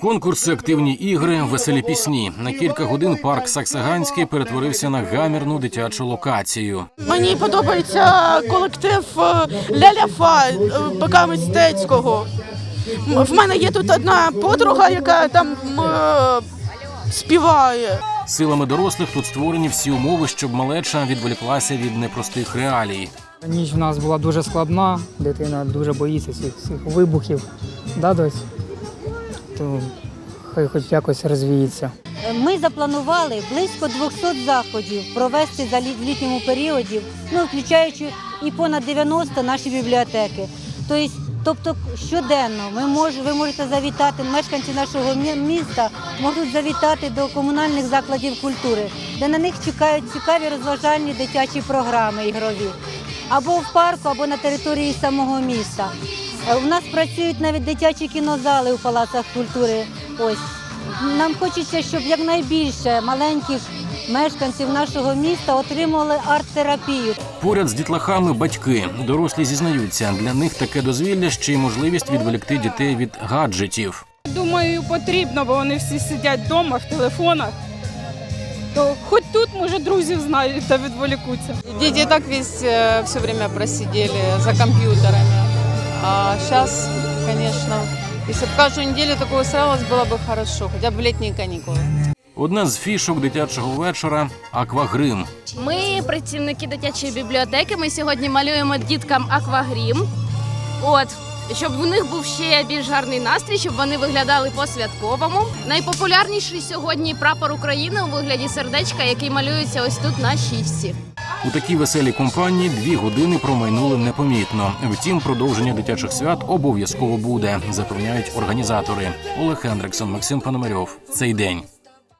Конкурси, активні ігри, веселі пісні. На кілька годин парк Саксаганський перетворився на гамірну дитячу локацію. Мені подобається колектив е, Ляляфа е, ПК мистецького. В мене є тут одна подруга, яка там е, співає. Силами дорослих тут створені всі умови, щоб малеча відволіклася від непростих реалій. Ніч в нас була дуже складна, дитина дуже боїться цих всіх вибухів. Да, дось? То хай хоч якось розвіється. Ми запланували близько 200 заходів провести за літньому періоді, ну включаючи і понад 90 наші бібліотеки. Тобто, тобто щоденно ми мож, ви можете завітати, мешканці нашого міста можуть завітати до комунальних закладів культури, де на них чекають цікаві розважальні дитячі програми ігрові. Або в парку, або на території самого міста. Е, У нас працюють навіть дитячі кінозали у палацах культури. Ось нам хочеться, щоб якнайбільше маленьких мешканців нашого міста отримували арт-терапію. Поряд з дітлахами батьки дорослі зізнаються, для них таке дозвілля ще й можливість відволікти дітей від гаджетів. Думаю, потрібно, бо вони всі сидять вдома в телефонах. То хоч тут, може, друзів знають та відволікуться. Дети и так весь все время просидели за компьютерами. А сейчас, конечно, если бы каждую неделю такое устраивалось, было бы хорошо, хотя бы в летние каникулы. Одна з фішок дитячого вечора аквагрим. Ми працівники дитячої бібліотеки. Ми сьогодні малюємо діткам аквагрім. От. Щоб у них був ще більш гарний настрій, щоб вони виглядали по-святковому. Найпопулярніший сьогодні прапор України у вигляді сердечка, який малюється ось тут на щічці. У такій веселій компанії дві години промайнули непомітно. Втім, продовження дитячих свят обов'язково буде, запевняють організатори. Олег Хендриксон, Максим Пономарьов. Цей день.